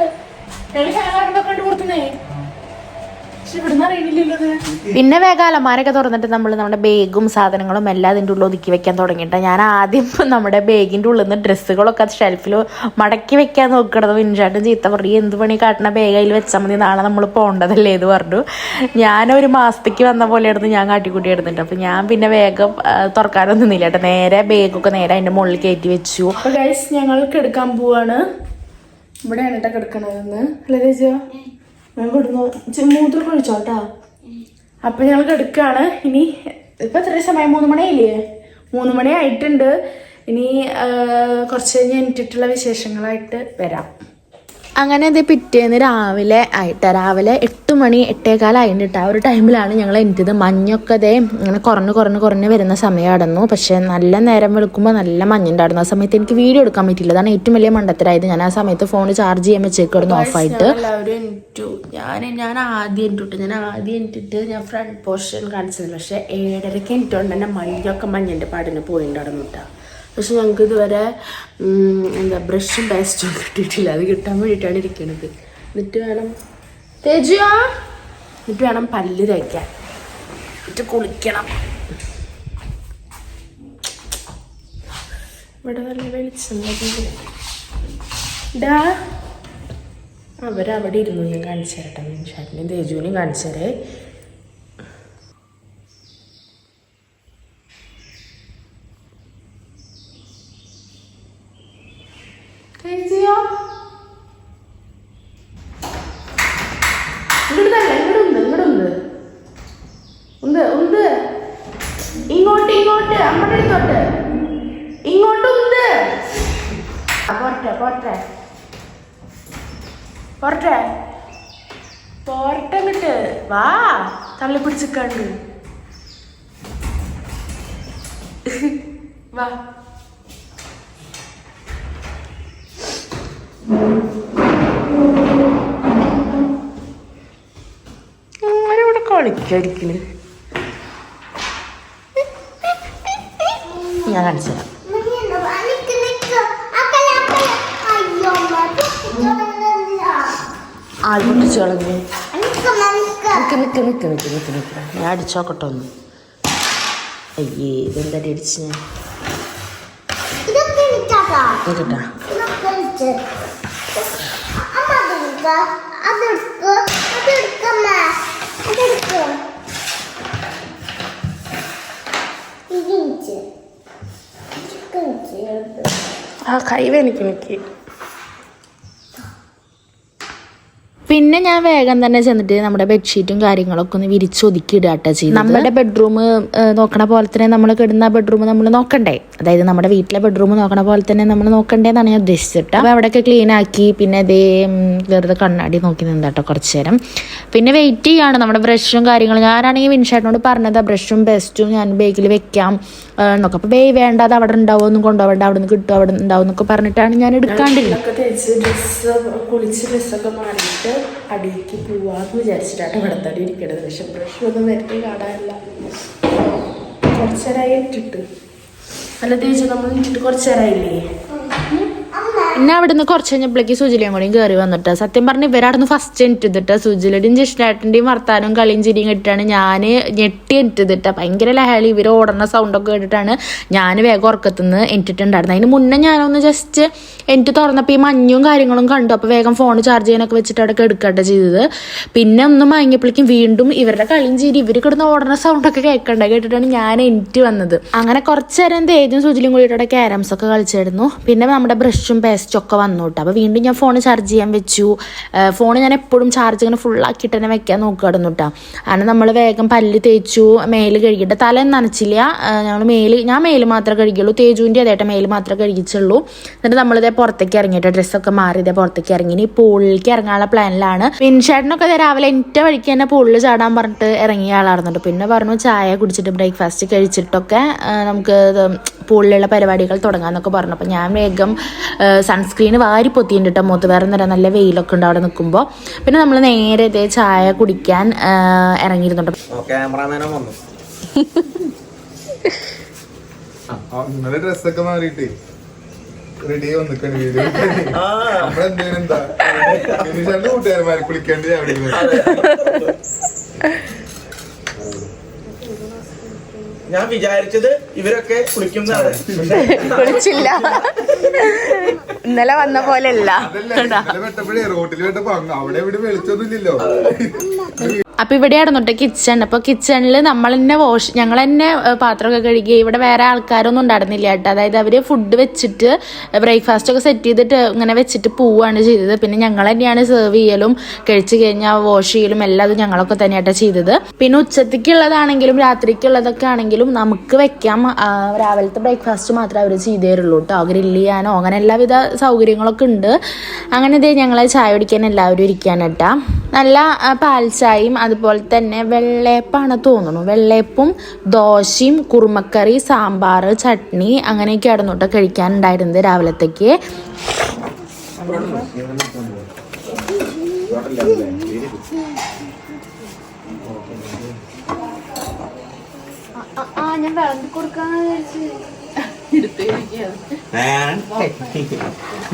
പിന്നെ വേഗം അലമാരൊക്കെ തുറന്നിട്ട് നമ്മൾ നമ്മുടെ ബാഗും സാധനങ്ങളും എല്ലാം അതിന്റെ ഉള്ളിൽ ഒതുക്കി വെക്കാൻ തുടങ്ങിയിട്ട്. ഞാൻ ആദ്യം നമ്മുടെ ബാഗിന്റെ ഉള്ളിൽ നിന്ന് ഡ്രസ്സുകളൊക്കെ ഷെൽഫിൽ മടക്കി വെക്കാൻ നോക്കണത് വിൻചാട്ടും ചീത്ത പറയും എന്ത് പണി കാട്ടണ ബാഗ് അതിൽ വെച്ചാൽ മതി നാളെ നമ്മൾ പോകേണ്ടതല്ലേ എന്ന് പറഞ്ഞു. ഞാനൊരു മാസത്തേക്ക് വന്ന പോലെ ആയിരുന്നു ഞാൻ കാട്ടിക്കൂട്ടി എടുത്തിട്ട്. അപ്പം ഞാൻ പിന്നെ വേഗം തുറക്കാനൊന്നും നിന്നില്ല കേട്ടോ. നേരെ ബാഗൊക്കെ നേരെ അതിന്റെ മുകളിൽ കയറ്റി വെച്ചു. എടുക്കാൻ ഞങ്ങൾ കിടക്കാൻ പോവാണ്. ഇവിടെയാണ് കേട്ടോ കിടക്കണതെന്ന്. അല്ലേ ഞാൻ കൊടുന്നു മൂത്രം കഴിച്ചോട്ടാ അപ്പൊ ഞങ്ങൾ കിടക്കാണ്. ഇനി ഇപ്പൊ എത്ര സമയം? മൂന്ന് മണിയായില്ലേ? മൂന്ന് മണി ആയിട്ടുണ്ട് ഇനി കുറച്ച് കഴിഞ്ഞ് എനിക്കിട്ടുള്ള വിശേഷങ്ങളായിട്ട് വരാം. അങ്ങനെ ഇത് പിറ്റേന്ന് രാവിലെ ആയിട്ട് രാവിലെ എട്ട് മണി എട്ടേകാലായിട്ട് ആ ഒരു ടൈമിലാണ് ഞങ്ങൾ എനിറ്റത് മഞ്ഞൊക്കെ അതേ ഇങ്ങനെ കുറഞ്ഞ് കുറഞ്ഞ് കുറഞ്ഞ് വരുന്ന സമയമായിരുന്നു പക്ഷെ നല്ല നേരം വെളുക്കുമ്പോൾ നല്ല മഞ്ഞുണ്ടായിരുന്നു. ആ സമയത്ത് എനിക്ക് വീഡിയോ എടുക്കാൻ പറ്റില്ല അതാണ് ഏറ്റവും വലിയ മണ്ടത്തരായത്. ഞാൻ ആ സമയത്ത് ഫോൺ ചാർജ് ചെയ്യാൻ വെച്ചേക്കായിരുന്നു ഓഫായിട്ട്. ആയിട്ട് ഞാൻ ഞാൻ ആദ്യം ഞാൻ ആദ്യം ഞാൻ ഫ്രണ്ട് പോർഷൻ കാണിച്ചത് പക്ഷേ ഏഴരയ്ക്ക് എനിട്ടുകൊണ്ട് തന്നെ മഞ്ഞൊക്കെ മഞ്ഞന്റെ പാടിന് പോയിണ്ടായിരുന്നു കേട്ടോ പക്ഷെ ഞങ്ങൾക്ക് ഇതുവരെ എന്താ ബ്രഷും പേസ്റ്റും കിട്ടിയിട്ടില്ല. അത് കിട്ടാൻ വേണ്ടിയിട്ടാണ് ഇരിക്കുന്നത് എന്നിട്ട് വേണം തേജുവാ? എന്നിട്ട് വേണം പല്ല് തേക്കാൻ. എന്നിട്ട് കുളിക്കണം. ഇവിടെ നല്ല വെളിച്ചം. ഡാ അവരവിടെ ഇരുന്നു. ഞാൻ കാണിച്ചു തരട്ടെ മീൻഷാറ്റിനെയും തേജുവിനെയും കാണിച്ചു തരേ തേജിയോ ഇങ്ങോട്ട് തന്നെ ഇങ്ങോട്ട് ഉണ്ട് ഇങ്ങോട്ട് ഉണ്ട് ഉണ്ട് ഉണ്ട് ഇങ്ങോട്ട് ഇങ്ങോട്ട് അമ്മയുടെ അടുത്തോട്ട് ഇങ്ങോട്ടുണ്ട് ആ, പോരട്ടെ പോരട്ടെ പോരട്ടെ പോരട്ടെ എന്നിട്ട് വാ തള്ളി പിടിച്ചിക്കാണ്ട് വാ ഇവിടെ കളിക്കായിരിക്കണ് ഞാൻ കാണിച്ചു തരാം. ആൾ പൊട്ടിച്ചു കളഞ്ഞു നിക്ക് നിക്ക് നിക്ക് നിക്ക് നിക്ക് നിക്ക്. ഞാൻ അടിച്ചോക്കട്ടെ ഒന്ന്. അയ്യേ ഇതെന്താ അടിച്ച് ഞാൻ കേട്ടാ അതെടുക്കോ അതെടുക്കമ്മ അതെടുക്കോ ഇഞ്ച് ഇഞ്ച് ആ പിന്നെ ഞാൻ വേഗം തന്നെ ചെന്നിട്ട് നമ്മുടെ ബെഡ്ഷീറ്റും കാര്യങ്ങളൊക്കെ ഒന്ന് വിരിച്ചൊതുക്കി ഇടാട്ടോ ചെയ്യും നമ്മുടെ ബെഡ്റൂം നോക്കണ പോലെ തന്നെ നമ്മൾ കിടന്ന ബെഡ്റൂം നമ്മൾ നോക്കണ്ടേ? അതായത് നമ്മുടെ വീട്ടിലെ ബെഡ്റൂം നോക്കണ പോലെ തന്നെ നമ്മൾ നോക്കണ്ടേ എന്നാണ് ഞാൻ ഉദ്ദേശിച്ചിട്ട് അപ്പോൾ അവിടെയൊക്കെ ക്ലീൻ ആക്കി പിന്നെ അതേ വെറുതെ കണ്ണാടി നോക്കി നിന്നാട്ടോ കുറച്ച് നേരം. പിന്നെ വെയിറ്റ് ചെയ്യാണ് നമ്മുടെ ബ്രഷും കാര്യങ്ങളും. ഞാനാണെങ്കിൽ വിൻഷാട്ടിനോട് പറഞ്ഞത് ബ്രഷും ബെസ്റ്റും ഞാൻ ബേഗിൽ വെക്കാം എന്നൊക്കെ. അപ്പോൾ വേ വേണ്ട അത് അവിടെ ഉണ്ടാവും ഒന്നും കൊണ്ടുപോകണ്ട അവിടെ നിന്ന് കിട്ടും അവിടെ ഉണ്ടാവും എന്നൊക്കെ പറഞ്ഞിട്ടാണ് ഞാൻ എടുക്കാണ്ടില്ല കുളിച്ച് ഡ്രസ്സൊക്കെ മാറിയിട്ട് അടിയിലേക്ക് പോവാന്ന് വിചാരിച്ചിട്ടാണ് ഇവിടെ തടി ഇരിക്കണത്. പക്ഷെ ബ്രഷ് ഒന്നും വരട്ടി കാണാനില്ല കുറച്ചേരായി ഇട്ടിട്ട്. അല്ല തേച്ച് നമ്മൾ ഇട്ടിട്ട് കുറച്ചേരായില്ലേ പിന്നെ അവിടുന്ന് കുറച്ച് കഴിഞ്ഞപ്പോഴേക്ക് സുജിലയും കൂടിയും കയറി വന്നിട്ട്. സത്യം പറഞ്ഞ ഇവരവിടുന്ന് ഫസ്റ്റ് എനിറ്റിട്ട് സുജിലയുടെയും ജിഷ്ണേട്ടന്റെയും വർത്താനവും കളിയും ചിരിയും കേട്ടിട്ടാണ് ഞാൻ ഞെട്ടി എനിറ്റിട്ട് ഭയങ്കര ലഹളി. ഇവർ ഓടുന്ന സൗണ്ടൊക്കെ കേട്ടിട്ടാണ് ഞാൻ വേഗം ഉറക്കത്തുനിന്ന് എനിറ്റിട്ടുണ്ടായിരുന്നത് അതിന് മുന്നേ ഞാനൊന്ന് ജസ്റ്റ് എനിക്ക് തുറന്നപ്പോൾ ഈ മഞ്ഞും കാര്യങ്ങളും കണ്ടു. അപ്പോൾ വേഗം ഫോൺ ചാർജ് ചെയ്യാനൊക്കെ വെച്ചിട്ട് അവിടെ എടുക്കട്ടെ ചെയ്തത്. പിന്നെ ഒന്ന് മയങ്ങിയപ്പോഴേക്കും വീണ്ടും ഇവരുടെ കളിയും ചിരി ഇവർ കിടന്ന് ഓടുന്ന സൗണ്ടൊക്കെ കേൾക്കണ്ട കേട്ടിട്ടാണ് ഞാൻ എനിക്ക് വന്നത്. അങ്ങനെ കുറച്ച് നേരം തേജും സുജിലും കൂടിയിട്ട് അവിടെ ക്യാരംസ് ഒക്കെ കളിച്ചായിരുന്നു. പിന്നെ നമ്മുടെ ബ്രഷും പേസ്റ്റും ഒക്കെ വന്നു കേട്ടോ അപ്പോൾ വീണ്ടും ഞാൻ ഫോൺ ചാർജ് ചെയ്യാൻ വെച്ചു. ഫോൺ ഞാൻ എപ്പോഴും ചാർജ് ഇങ്ങനെ ഫുള്ളാക്കിയിട്ട് തന്നെ വെക്കാൻ നോക്കുകയായിരുന്നു കേട്ടോ കാരണം നമ്മൾ വേഗം പല്ല് തേച്ചു മേൽ കഴുകിയിട്ട് തല നനച്ചില്ല. ഞങ്ങൾ മേൽ ഞാൻ മേൽ മാത്രമേ കഴുകിയുള്ളൂ. തേജുവിന്റെ അതേട്ട മേൽ മാത്രമേ കഴുകിച്ചുള്ളൂ. എന്നിട്ട് നമ്മളിതേ പുറത്തേക്ക് ഇറങ്ങിയിട്ട് ഡ്രസ്സൊക്കെ മാറി ഇതേ പുറത്തേക്ക് ഇറങ്ങി. ഇനി പൂളിലേക്ക് ഇറങ്ങാനുള്ള പ്ലാനിലാണ് പിൻഷേട്ടനൊക്കെ ദേ രാവിലെ എന്റെ വഴിക്ക് തന്നെ പൂളിൽ ചാടാൻ പറഞ്ഞിട്ട് ഇറങ്ങിയ ആളായിരുന്നുണ്ട് പിന്നെ പറഞ്ഞു ചായ കുടിച്ചിട്ട് ബ്രേക്ക്ഫാസ്റ്റ് കഴിച്ചിട്ടൊക്കെ നമുക്ക് പൂളിലുള്ള പരിപാടികൾ തുടങ്ങാമെന്നൊക്കെ പറഞ്ഞു. അപ്പോൾ ഞാൻ വേഗം സൺസ്ക്രീൻ വാരി പൊത്തിയിട്ടുണ്ട് കേട്ടോ മുഖത്ത് വേറെ നേരം നല്ല വെയിലൊക്കെ ഉണ്ട് അവിടെ നിൽക്കുമ്പോൾ പിന്നെ നമ്മൾ നേരെ ഇതേ ചായ കുടിക്കാൻ ഇറങ്ങിയിരുന്നുണ്ട് ഇന്നലെ ഡ്രസ്സൊക്കെ മാറിയിട്ടേ റെഡി ആയി വന്നിക്കാണ് വീഡിയോ ആ. നമ്മളെന്തേലും എന്താ നിമിഷാന്റെ കൂട്ടുകാരന്മാരെ കുളിക്കേണ്ടി അവിടെ ഇരുന്ന്. ഞാൻ വിചാരിച്ചത് ഇവരൊക്കെ കുളിക്കുന്നതാണ്. *laughs* കുളിച്ചില്ല. ഇന്നലെ വന്ന പോലെ അല്ല റോട്ടിൽ വെട്ടപ്പോ അവിടെ ഇവിടെ വെളിച്ചൊന്നുമില്ലല്ലോ. അപ്പൊ ഇവിടെയാണ് കേട്ടോ കിച്ചൺ അപ്പൊ കിച്ചണിൽ നമ്മൾ തന്നെ വാഷ് ഞങ്ങൾ തന്നെ പാത്രമൊക്കെ കഴുകി ഇവിടെ വേറെ ആൾക്കാരൊന്നും ഉണ്ടായിരുന്നില്ല കേട്ടോ. അതായത് അവർ ഫുഡ് വെച്ചിട്ട് ബ്രേക്ക്ഫാസ്റ്റ് ഒക്കെ സെറ്റ് ചെയ്തിട്ട് ഇങ്ങനെ വെച്ചിട്ട് പോവുകയാണ് ചെയ്തത്. പിന്നെ ഞങ്ങൾ തന്നെയാണ് സെർവ് ചെയ്യലും കഴിച്ചു കഴിഞ്ഞാൽ വാഷ് ചെയ്യലും എല്ലാം ഞങ്ങളൊക്കെ തന്നെയായിട്ട് ചെയ്തത്. പിന്നെ ഉച്ചത്തേക്കുള്ളതാണെങ്കിലും രാത്രിക്കുള്ളതൊക്കെ ആണെങ്കിലും നമുക്ക് വെക്കാം. രാവിലത്തെ ബ്രേക്ക്ഫാസ്റ്റ് മാത്രമേ അവർ ചെയ്തു തരുള്ളൂ കേട്ടോ. ഗ്രില്ല് ചെയ്യാനോ അങ്ങനെ എല്ലാവിധ സൗകര്യങ്ങളൊക്കെ ഉണ്ട്. അങ്ങനെ ഇതേ ഞങ്ങളെ ചായ കുടിക്കാൻ എല്ലാവരും ഇരിക്കാൻ കേട്ടാ നല്ല പാൽ പാൽച്ചായയും അതുപോലെ തന്നെ വെള്ളയപ്പാണ് തോന്നുന്നു. വെള്ളയപ്പും ദോശയും കുറുമക്കറി സാമ്പാർ ചട്നി അങ്ങനെയൊക്കെ ആയിരുന്നു കേട്ടോ കഴിക്കാനുണ്ടായിരുന്നത് രാവിലത്തേക്ക്. ഞാൻ വിളമ്പി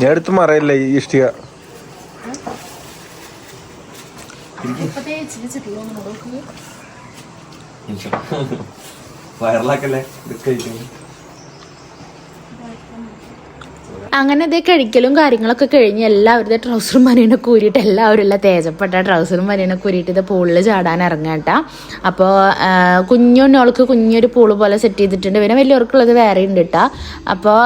ഞാൻ എടുത്ത് മറയില്ല ഈ ഇഷ്ടിക? വയറിലാക്കല്ലേ? ഇതൊക്കെ കഴിക്കുന്നു അങ്ങനെ ഇതേ കഴിക്കലും കാര്യങ്ങളൊക്കെ കഴിഞ്ഞ് എല്ലാവരുടെ ട്രൗസറും മനീനെ കൂരിയിട്ട് എല്ലാവരും എല്ലാം തേജപ്പെട്ട ട്രൗസറും മനീനെ കൂരിയിട്ട് ഇത് പൂളിൽ ചാടാൻ ഇറങ്ങാട്ടാ അപ്പോൾ കുഞ്ഞുണ്ണോൾക്ക് കുഞ്ഞൊരു പൂൾ പോലെ സെറ്റ് ചെയ്തിട്ടുണ്ട്. പിന്നെ വലിയവർക്കുള്ളത് വേറെ ഉണ്ട് കേട്ടാ അപ്പോൾ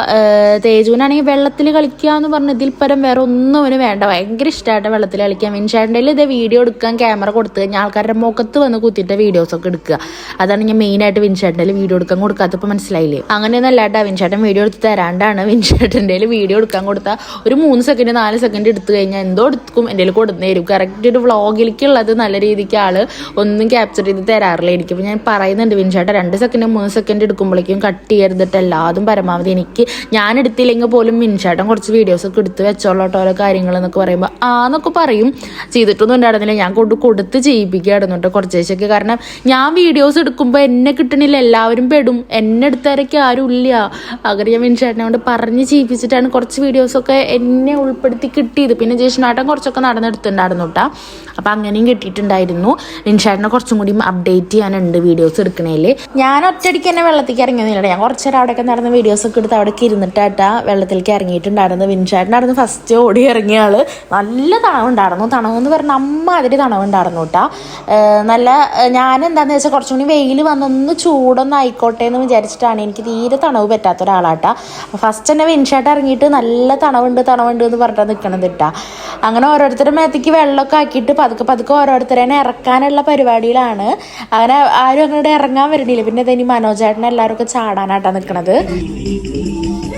തേജുവിനാണെങ്കിൽ വെള്ളത്തിൽ കളിക്കുക എന്ന് പറഞ്ഞ ഇതിൽ പരം വേറെ ഒന്നും അവന് വേണ്ട. ഭയങ്കര ഇഷ്ടമായിട്ട് വെള്ളത്തിൽ കളിക്കാൻ. വിൻഷാന്റെ ഇതേ വീഡിയോ എടുക്കാൻ ക്യാമറ കൊടുത്തു കഴിഞ്ഞാൽ ആൾക്കാരുടെ മുഖത്ത് വന്ന് കുത്തിയിട്ട് വീഡിയോസ് ഒക്കെ എടുക്കുക. അതാണ് ഞാൻ മെയിനായിട്ട് വിൻഷാട്ടിന്റെ വീഡിയോ എടുക്കാൻ കൊടുക്കാത്തപ്പോൾ മനസ്സിലായില്ലേ? അങ്ങനെയൊന്നും അല്ലാട്ടാ വിൻഷാട്ടൻ വീഡിയോ എടുത്ത് തരാണ്ടാണ്. വിൻഷാട്ടിന്റെ വീഡിയോ എടുക്കാൻ കൊടുത്താൽ ഒരു മൂന്ന് സെക്കൻഡ് നാല് സെക്കൻഡ് എടുത്തു കഴിഞ്ഞാൽ എന്തോ എടുക്കും എന്റെ കൊടുത്തു തരും. കറക്റ്റ് ഒരു വ്ളോഗിലേക്കുള്ളത് നല്ല രീതിക്ക് ആൾ ഒന്നും ക്യാപ്ചർ ചെയ്ത് തരാറില്ല. എനിക്ക് അപ്പോൾ ഞാൻ പറയുന്നുണ്ട് വിൻഷാട്ട രണ്ട് സെക്കൻഡ് മൂന്ന് സെക്കൻഡ് എടുക്കുമ്പോഴേക്കും കട്ട് ചെയ്തിട്ട് എല്ലാതും പരമാവധി എനിക്ക് ഞാൻ എടുത്തില്ലെങ്കിൽ പോലും മിൻഷാട്ടൻ കുറച്ച് വീഡിയോസ് ഒക്കെ എടുത്ത് വെച്ചോളോട്ടോ ഓരോ കാര്യങ്ങൾ എന്നൊക്കെ പറയുമ്പോൾ ആ എന്നൊക്കെ പറയും. ചെയ്തിട്ടൊന്നും ഉണ്ടായിരുന്നില്ല. ഞാൻ കൊണ്ട് കൊടുത്ത് ചെയ്യിപ്പിക്കുകയായിരുന്നു കേട്ടോ കുറച്ച് കാരണം ഞാൻ വീഡിയോസ് എടുക്കുമ്പോൾ എന്നെ കിട്ടണില്ല. എല്ലാവരും പെടും. എന്നെ എടുത്തവരൊക്കെ ആരും ഇല്ല അങ്ങനെ ഞാൻ മിൻഷാട്ടിനെ കൊണ്ട് പറഞ്ഞ് ചെയ്യിപ്പിച്ചിട്ടാണ് കുറച്ച് വീഡിയോസൊക്കെ എന്നെ ഉൾപ്പെടുത്തി കിട്ടിയത്. പിന്നെ ജേഷനാട്ടൻ കുറച്ചൊക്കെ നടന്നെടുത്തിട്ടുണ്ടായിരുന്നു കേട്ടോ അപ്പോൾ അങ്ങനെയും കിട്ടിയിട്ടുണ്ടായിരുന്നു. മിൻഷാട്ടിനെ കുറച്ചും കൂടി അപ്ഡേറ്റ് ചെയ്യാനുണ്ട് വീഡിയോസ് എടുക്കണേൽ ഞാൻ ഒറ്റയടിക്ക് തന്നെ വെള്ളത്തേക്ക് ഇറങ്ങിയതില്ല ഞാൻ കുറച്ച് നേരം അവിടെയൊക്കെ നടന്ന വീഡിയോസൊക്കെ എടുത്ത് അവിടേക്ക് ഇരുന്നിട്ടാട്ടാ വെള്ളത്തിലേക്ക് ഇറങ്ങിയിട്ടുണ്ടായിരുന്നു വിൻഷാട്ടിനായിരുന്നു ഫസ്റ്റ് ഓടി ഇറങ്ങിയ ആൾ നല്ല തണവുണ്ടായിരുന്നു. തണവെന്ന് പറഞ്ഞാൽ അമ്മ അതിൽ തണവുണ്ടായിരുന്നു കേട്ടോ നല്ല ഞാൻ എന്താണെന്ന് വെച്ചാൽ കുറച്ചും കൂടി വെയിൽ വന്നൊന്ന് ചൂടൊന്നും ആയിക്കോട്ടെ എന്ന് വിചാരിച്ചിട്ടാണ് എനിക്ക് തീരെ തണവ് പറ്റാത്ത ഒരാളാട്ടാ ഫസ്റ്റ് തന്നെ വിൻഷാട്ട് ഇറങ്ങിയിട്ട് നല്ല തണവുണ്ട് തണവുണ്ട് എന്ന് പറഞ്ഞിട്ടാണ് നിൽക്കണത് കേട്ടാ അങ്ങനെ ഓരോരുത്തരുടെ മേത്തേക്ക് വെള്ളമൊക്കെ ആക്കിയിട്ട് പതുക്കെ പതുക്കെ ഓരോരുത്തരെ ഇറക്കാനുള്ള പരിപാടിയിലാണ്. അങ്ങനെ ആരും അങ്ങോട്ട് ഇറങ്ങാൻ വരുന്നില്ല. പിന്നെ ഇനി മനോജേട്ടനെ എല്ലാവരും ഒക്കെ ചാടാനായിട്ടാണ് നിൽക്കണത്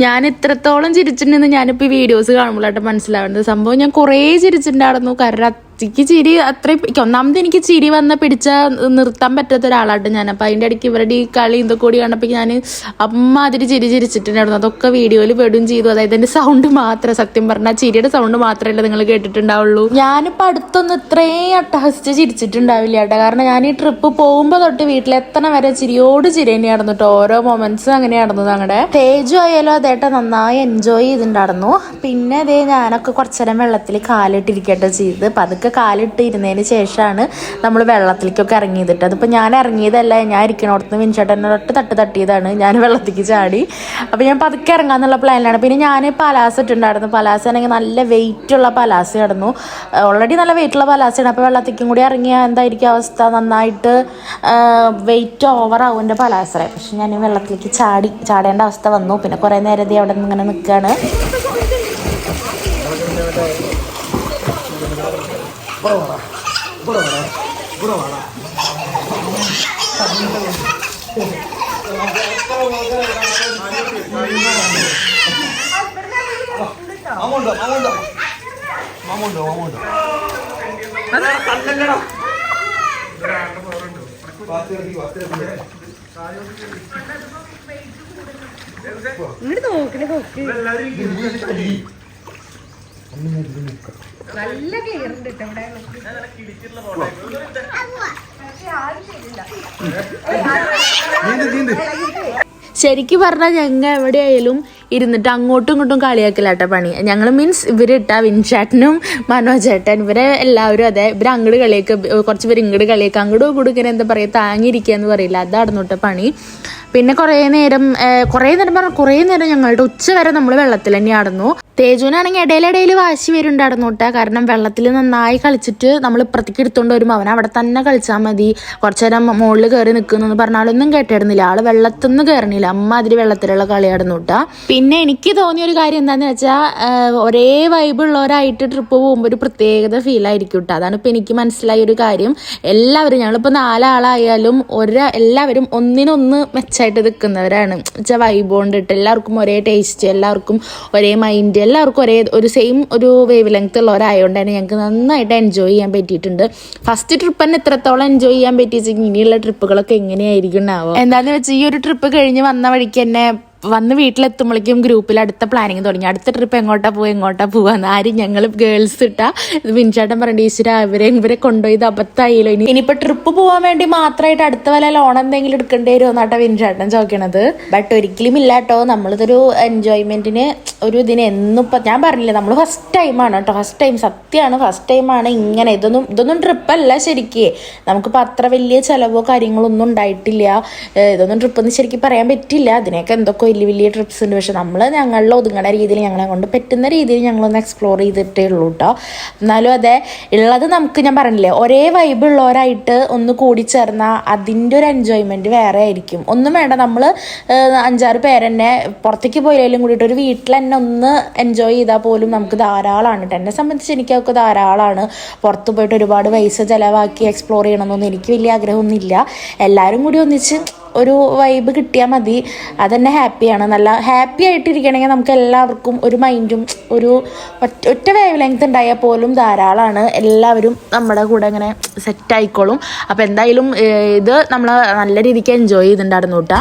ഞാൻ ഇത്രത്തോളം ചിരിച്ചിട്ടുണ്ടെന്ന് ഞാനിപ്പോൾ ഈ വീഡിയോസ് കാണുമ്പോഴായിട്ട് മനസ്സിലാവുന്നത്. സംഭവം ഞാൻ കുറേ ചിരിച്ചിട്ടുണ്ടായിരുന്നു. കാരണം എനിക്ക് ചിരി അത്രയും ഒന്നാമത് എനിക്ക് ചിരി വന്ന പിടിച്ച നിർത്താൻ പറ്റാത്ത ഒരാളാണ് ഞാൻ. അപ്പം അതിന്റെ ഇടയ്ക്ക് ഇവരുടെ ഈ കളി ഇതൊക്കെ കൂടി കണ്ടപ്പോൾ ഞാൻ അമ്മ അതിൽ ചിരി ചിരിച്ചിട്ടുണ്ടായിരുന്നു. അതൊക്കെ വീഡിയോയിൽ വെടും ചെയ്തു. അതായത് എന്റെ സൗണ്ട് മാത്രം സത്യം പറഞ്ഞാൽ ചിരിയുടെ സൗണ്ട് മാത്രമല്ല നിങ്ങൾ കേട്ടിട്ടുണ്ടാവുള്ളൂ. ഞാനിപ്പോൾ അടുത്തൊന്നും ഇത്രയും അട്ടഹസിച്ച് ചിരിച്ചിട്ടുണ്ടാവില്ല കേട്ടോ. കാരണം ഞാൻ ഈ ട്രിപ്പ് പോകുമ്പോൾ തൊട്ട് വീട്ടിലെത്തണ വരെ ചിരിയോട് ചിരി തന്നെയായിരുന്നു കേട്ടോ. ഓരോ മൊമെന്റ്സും അങ്ങനെയായിരുന്നു ഞങ്ങളുടെ തേജു ആയാലും അതേട്ട നന്നായി എൻജോയ് ചെയ്തിട്ടുണ്ടായിരുന്നു. പിന്നെ അതേ ഞാനൊക്കെ കുറച്ചേരം വെള്ളത്തിൽ കാലിട്ടിരിക്കട്ടെ ചെയ്ത് പതുക്കെ കാലിട്ട് ഇരുന്നതിന് ശേഷമാണ് നമ്മൾ വെള്ളത്തിലേക്കൊക്കെ ഇറങ്ങിയതിട്ട് അതിപ്പോൾ ഞാൻ ഇറങ്ങിയതല്ല ഞാൻ ഇരിക്കണോടത്ത് മിനിച്ചേട്ടനോട്ട് തൊട്ട് തട്ട് തട്ടിയതാണ്. ഞാൻ വെള്ളത്തിലേക്ക് ചാടി. അപ്പോൾ ഞാൻ പതുക്കെ ഇറങ്ങാന്നുള്ള പ്ലാനിലാണ് പിന്നെ ഞാൻ പലാസ ഇട്ടുണ്ടായിരുന്നു പലാസ ആണെങ്കിൽ നല്ല വെയിറ്റ് ഉള്ള പലാസ ആയിരുന്നു ഓൾറെഡി നല്ല വെയിറ്റുള്ള പലാസയാണ്. അപ്പോൾ വെള്ളത്തേക്കും കൂടി ഇറങ്ങിയ എന്തായിരിക്കും അവസ്ഥ? നന്നായിട്ട് വെയിറ്റ് ഓവറാവും എന്റെ പലാസറെ പക്ഷെ ഞാൻ വെള്ളത്തിലേക്ക് ചാടി ചാടേണ്ട അവസ്ഥ വന്നു. പിന്നെ കുറേ നേരത്തെ അവിടെ നിന്ന് ഇങ്ങനെ നിൽക്കുകയാണ് ഇവിടെ വാടാ ഇവിടെ വാടാ ഇവിടെ വാടാ മാമോണ്ടോ? മാമോണ്ടോ മാമോണ്ടോ മാമോണ്ടോ കണ്ടല്ലടാ ഇങ്ങോട്ട് നോക്കണേ നോക്ക് ശരിക്കും പറഞ്ഞാൽ ഞങ്ങൾ എവിടെയായാലും ഇരുന്നിട്ട് അങ്ങോട്ടും ഇങ്ങോട്ടും കളിയാക്കലാട്ട പണി. ഞങ്ങൾ മീൻസ് ഇവരിട്ട വിൻചാട്ടനും മനോജേട്ടൻ ഇവരെ എല്ലാവരും അതെ ഇവർ അങ്ങോട്ട് കളിയൊക്കെ കുറച്ച് പേര് ഇങ്ങോട്ട് കളിയൊക്കെ അങ്ങോട്ടും ഇങ്ങോട്ടും ഇങ്ങനെ എന്താ പറയുക താങ്ങിയിരിക്കുക എന്ന് പറയില്ല. അതാണ് കേട്ടോ പണി. പിന്നെ കുറേ നേരം കുറേ നേരം പറഞ്ഞാൽ കുറേ നേരം ഞങ്ങളുടെ ഉച്ച വരെ നമ്മൾ വെള്ളത്തിൽ തന്നെ ആടുന്നു തേജുവിനാണെങ്കിൽ ഇടയിലിടയിൽ വാശി വരുന്നുണ്ടായിരുന്നു കേട്ടോ. കാരണം വെള്ളത്തിൽ നന്നായി കളിച്ചിട്ട് നമ്മൾ ഇപ്പുറത്തേക്ക് എടുത്തുകൊണ്ട് വരുമ്പോൾ അവൻ അവിടെ തന്നെ കളിച്ചാൽ മതി. കുറച്ചു നേരം മുകളിൽ കയറി നിൽക്കുന്നു പറഞ്ഞാലൊന്നും കേട്ടിരുന്നില്ല. ആൾ വെള്ളത്തൊന്നും നിന്ന് കയറണില്ല അമ്മ അതിൽ വെള്ളത്തിലുള്ള കളിയായിരുന്നു കേട്ടോ. പിന്നെ എനിക്ക് തോന്നിയ ഒരു കാര്യം എന്താന്ന് വെച്ചാൽ ഒരേ വൈബ് ഉള്ളവരായിട്ട് ട്രിപ്പ് പോകുമ്പോൾ ഒരു പ്രത്യേകത ഫീൽ ആയിരിക്കും കേട്ടോ. അതാണ് ഇപ്പം എനിക്ക് മനസ്സിലായ ഒരു കാര്യം. എല്ലാവരും ഞങ്ങളിപ്പോൾ നാലാളായാലും ഒരാ എല്ലാവരും ഒന്നിനൊന്ന് മെച്ചമായിട്ട് നിൽക്കുന്നവരാണ്. വെച്ചാൽ വൈബ് കൊണ്ടിട്ട് എല്ലാവർക്കും ഒരേ ടേസ്റ്റ് എല്ലാവർക്കും ഒരേ മൈൻഡ് എല്ലാവർക്കും ഒരേ ഒരു സെയിം ഒരു വേവ് ലെങ്ത് ഉള്ളവരായതുകൊണ്ട് തന്നെ ഞങ്ങൾക്ക് നന്നായിട്ട് എൻജോയ് ചെയ്യാൻ പറ്റിയിട്ടുണ്ട്. ഫസ്റ്റ് ട്രിപ്പ് തന്നെ എത്രത്തോളം എൻജോയ് ചെയ്യാൻ പറ്റിയെങ്കിൽ ഇനിയുള്ള ട്രിപ്പുകളൊക്കെ എങ്ങനെയായിരിക്കും ഉണ്ടാവുക? എന്താണെന്ന് വെച്ചാൽ ഈ ഒരു ട്രിപ്പ് കഴിഞ്ഞ് വന്ന വഴിക്ക് തന്നെ വന്ന് വീട്ടിലെത്തുമ്പോഴേക്കും ഗ്രൂപ്പിൽ അടുത്ത പ്ലാനിങ് തുടങ്ങി. അടുത്ത ട്രിപ്പ് എങ്ങോട്ടാ പോവുക എങ്ങോട്ടാ പോവാന്ന് ആരും ഞങ്ങൾ ഗേൾസ് ഇട്ടാ ഇത് വിൻചാട്ടൻ പറഞ്ഞ ഈശ്വര ഇവരെ ഇവരെ കൊണ്ടുപോയി അബദ്ധമായില്ലോ. ഇനി ഇനിയിപ്പോ ട്രിപ്പ് പോകാൻ വേണ്ടി മാത്രമായിട്ട് അടുത്ത വല്ല ലോൺ എന്തെങ്കിലും എടുക്കേണ്ടി വരുമോ എന്നാട്ടാ വിൻചാട്ടൻ ചോദിക്കണത്. ബട്ട് ഒരിക്കലും ഇല്ല കേട്ടോ നമ്മളിതൊരു എൻജോയ്മെന്റിന് ഒരു ഇതിന് എന്നും ഇപ്പം ഞാൻ പറഞ്ഞില്ല നമ്മൾ ഫസ്റ്റ് ടൈമാണ് കേട്ടോ ഫസ്റ്റ് ടൈം സത്യമാണ് ഫസ്റ്റ് ടൈമാണ് ഇങ്ങനെ. ഇതൊന്നും ഇതൊന്നും ട്രിപ്പല്ല ശരിക്ക്. നമുക്കിപ്പോൾ അത്ര വലിയ ചിലവോ കാര്യങ്ങളോ ഒന്നും ഉണ്ടായിട്ടില്ല ഇതൊന്നും ട്രിപ്പ് എന്ന് ശരിക്കും പറയാൻ പറ്റില്ല. അതിനൊക്കെ എന്തൊക്കെ വലിയ വലിയ ട്രിപ്സ് ഉണ്ട്. പക്ഷെ നമ്മൾ ഞങ്ങളിൽ ഒതുങ്ങണ രീതിയിൽ ഞങ്ങളെ കൊണ്ട് പറ്റുന്ന രീതിയിൽ ഞങ്ങളൊന്ന് എക്സ്പ്ലോർ ചെയ്തിട്ടേ ഉള്ളൂ കേട്ടോ എന്നാലും അതെ ഉള്ളത് നമുക്ക് ഞാൻ പറഞ്ഞില്ലേ ഒരേ വൈബ് ഉള്ളവരായിട്ട് ഒന്ന് കൂടി ചേർന്നാൽ അതിന്റെ ഒരു എൻജോയ്മെന്റ് വേറെ ആയിരിക്കും. ഒന്നും വേണ്ട നമ്മൾ അഞ്ചാറ് പേരെന്നെ പുറത്തേക്ക് പോയാലും കൂടിയിട്ട് ഒരു വീട്ടിൽ തന്നെ ഒന്ന് എൻജോയ് ചെയ്താൽ പോലും നമുക്ക് ധാരാളമാണ് എന്നെ സംബന്ധിച്ച് എനിക്കൊക്കെ ധാരാളമാണ് പുറത്ത് പോയിട്ട് ഒരുപാട് പൈസ ചിലവാക്കി എക്സ്പ്ലോർ ചെയ്യണമെന്നൊന്നും എനിക്ക് വലിയ ആഗ്രഹമൊന്നുമില്ല. എല്ലാവരും കൂടി ഒന്നിച്ച് ഒരു വൈബ് കിട്ടിയാൽ മതി. അതന്നെ ഹാപ്പിയാണ് നല്ല ഹാപ്പി ആയിട്ടിരിക്കണമെങ്കിൽ നമുക്ക് എല്ലാവർക്കും ഒരു മൈൻഡും ഒരു ഒറ്റ വേവ് ലെങ്ത് ഉണ്ടായാൽ പോലും ധാരാളമാണ് എല്ലാവരും നമ്മുടെ കൂടെ ഇങ്ങനെ സെറ്റ് ആയിക്കോളും. അപ്പോൾ എന്തായാലും ഇത് നമ്മൾ നല്ല രീതിക്ക് എൻജോയ് ചെയ്തിട്ടുണ്ടായിരുന്നു കേട്ടോ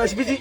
നശിപ്പിച്ച്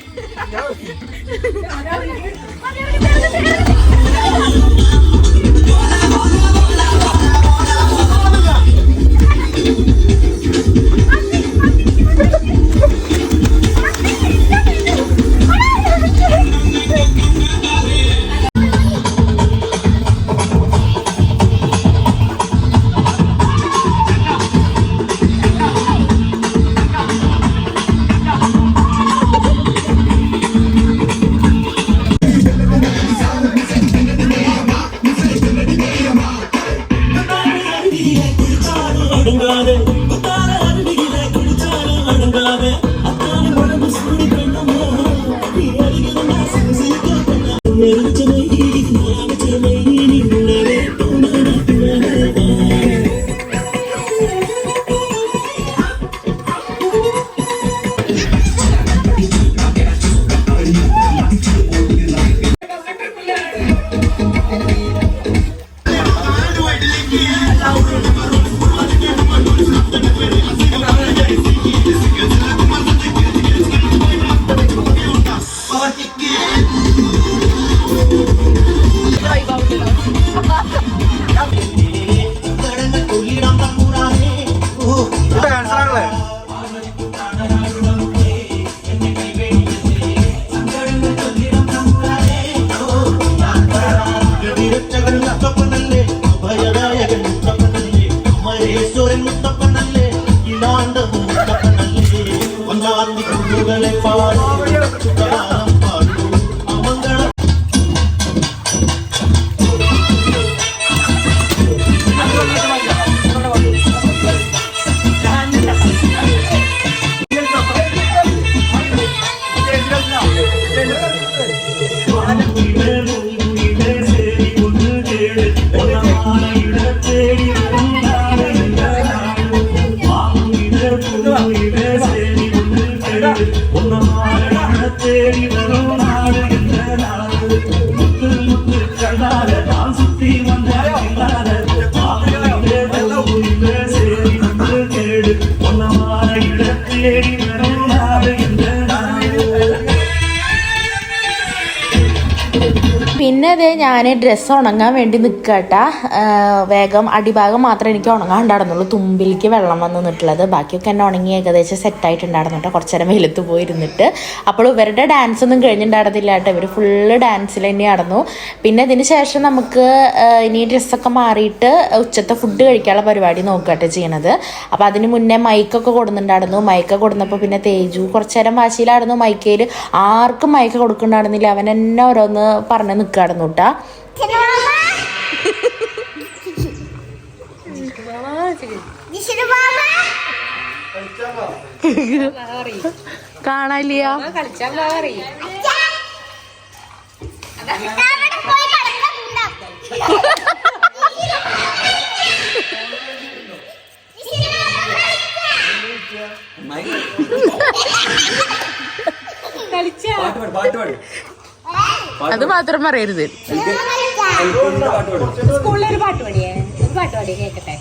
আমার പിന്നെ അതേ ഞാൻ ഡ്രസ്സ് ഉണങ്ങാൻ വേണ്ടി നിൽക്കട്ട വേഗം അടിഭാഗം മാത്രമേ എനിക്ക് ഉണങ്ങാൻ ഉണ്ടായിരുന്നുള്ളൂ. തുമ്പിലേക്ക് വെള്ളം വന്ന് നിന്നിട്ടുള്ളത്. ബാക്കിയൊക്കെ എന്നെ ഉണങ്ങി ഏകദേശം സെറ്റായിട്ടുണ്ടായിരുന്നു കേട്ടോ കുറച്ച് നേരം വെയിലത്ത് പോയിരുന്നിട്ട്. അപ്പോൾ ഇവരുടെ ഡാൻസ് ഒന്നും കഴിഞ്ഞിട്ടുണ്ടായിരുന്നില്ല കേട്ടോ ഇവർ ഫുള്ള് ഡാൻസിൽ തന്നെ നടന്നു. പിന്നെ ഇതിന് ശേഷം നമുക്ക് ഇനി ഡ്രസ്സൊക്കെ മാറിയിട്ട് ഉച്ചത്തെ ഫുഡ് കഴിക്കാനുള്ള പരിപാടി നോക്കട്ടെ ചെയ്യണത്. അപ്പോൾ അതിന് മുന്നേ മൈക്കൊക്കെ കൊടുന്നുണ്ടായിരുന്നു മൈക്കൊക്കെ കൊടുന്നപ്പോൾ പിന്നെ തേജു കുറച്ച് നേരം വാശിയിലായിരുന്നു. മൈക്കയിൽ ആർക്കും മൈക്ക് കൊടുക്കുന്നുണ്ടായിരുന്നില്ല അവൻ എന്നെ ഓരോന്ന് പറഞ്ഞ് ജിഷിന് മാമ കാണാനില്ല കളിച്ചാ അത് മാത്രം പറയരുത്. സ്കൂളിലൊരു പാട്ട് പാടിയേ? ഒരു പാട്ട് പാടിയേ കേക്കട്ടെ.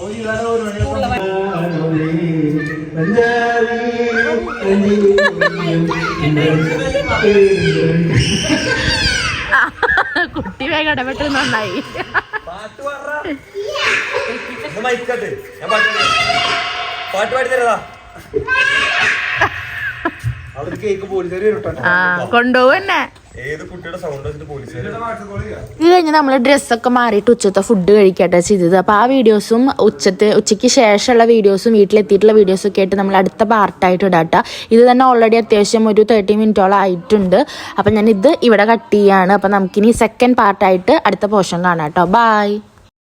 കുട്ടി വേഗം ഇടപെട്ടത് നന്നായി. പാട്ട് പാടാ തരതാ അവിടെ ഇത് കഴിഞ്ഞ് നമ്മൾ ഡ്രസ്സൊക്കെ മാറിയിട്ട് ഉച്ചത്തെ ഫുഡ് കഴിക്കട്ടെ ചെയ്തത്. അപ്പോൾ ആ വീഡിയോസും ഉച്ചത്തെ ഉച്ചയ്ക്ക് ശേഷമുള്ള വീഡിയോസും വീട്ടിലെത്തിയിട്ടുള്ള വീഡിയോസും ഒക്കെ ആയിട്ട് നമ്മൾ അടുത്ത പാർട്ടായിട്ട് ഇടാട്ട. ഇത് തന്നെ ഓൾറെഡി അത്യാവശ്യം ഒരു തേർട്ടി മിനിറ്റോളം ആയിട്ടുണ്ട്. അപ്പം ഞാൻ ഇത് ഇവിടെ കട്ട് ചെയ്യാണ്. അപ്പം നമുക്കിനി സെക്കൻഡ് പാർട്ടായിട്ട് അടുത്ത പോർഷൻ കാണാം കേട്ടോ